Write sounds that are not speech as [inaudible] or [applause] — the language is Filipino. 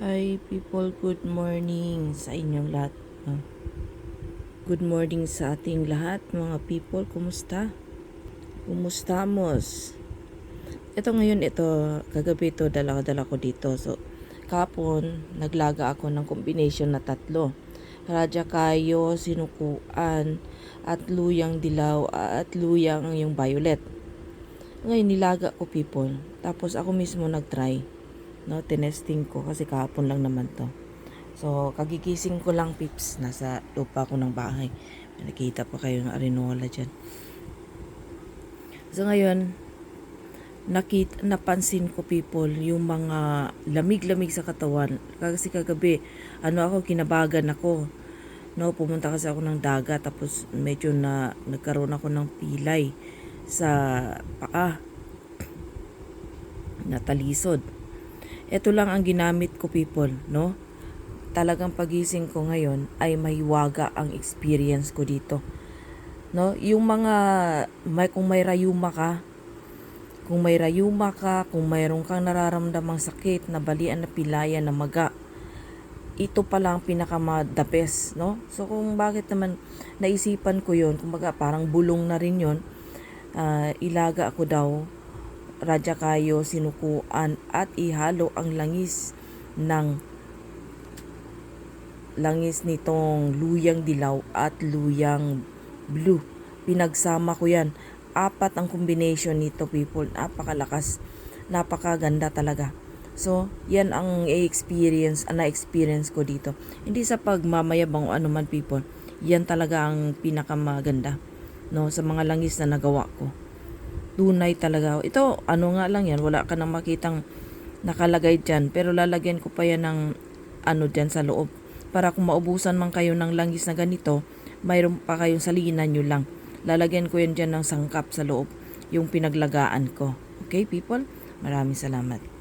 Hi people, good morning sa inyong lahat. Good morning sa ating lahat mga people. Kumusta? Kumusta mos? Ito ngayon, ito, kagabi ito, dala-dala ko dito. So, kapon, naglaga ako ng combination na tatlo. Raja kayo, sinukuan, at luyang dilaw, at luyang yung violet. Ngayon, nilaga ko people. Tapos ako mismo nag-try no tinesting ko kasi kahapon lang naman to. So kagigising ko lang pips nasa lupa ko ng bahay. Nakita pa kayo ng arenola dyan. So ngayon nakita, napansin ko people yung mga lamig-lamig sa katawan. Kasi kagabi ano ako kinabagan ako. No pumunta kasi ako ng dagat tapos medyo na nagkaroon ako ng pilay sa paa. [clears throat] Natalisod ito lang ang ginamit ko people, no? Talagang pagising ko ngayon ay mahiwaga ang experience ko dito. No? Yung mga may kung may rayuma ka, kung may rayuma ka, kung mayroon kang nararamdamang sakit, na balian na pilaya na maga, ito pa lang pinaka the best, no? So kung bakit naman naisipan ko 'yon, kumbaga parang bulong na rin 'yon, ah, ilaga ako daw radya sinukuan at ihalo ang langis ng langis nitong luyang dilaw at luyang blue. Pinagsama ko yan. Apat ang combination nito people. Napakalakas. Napakaganda talaga. So, yan ang experience, na-experience ko dito. Hindi sa pagmamayabang o ano man people. Yan talaga ang pinakamaganda no sa mga langis na nagawa ko tunay talaga. Ito, ano nga lang yan, wala ka nang makitang nakalagay dyan. Pero lalagyan ko pa yan ng ano dyan sa loob. Para kung maubusan man kayo ng langis na ganito, mayroon pa kayong salinan nyo lang. Lalagyan ko yan dyan ng sangkap sa loob, yung pinaglagaan ko. Okay, people? Maraming salamat.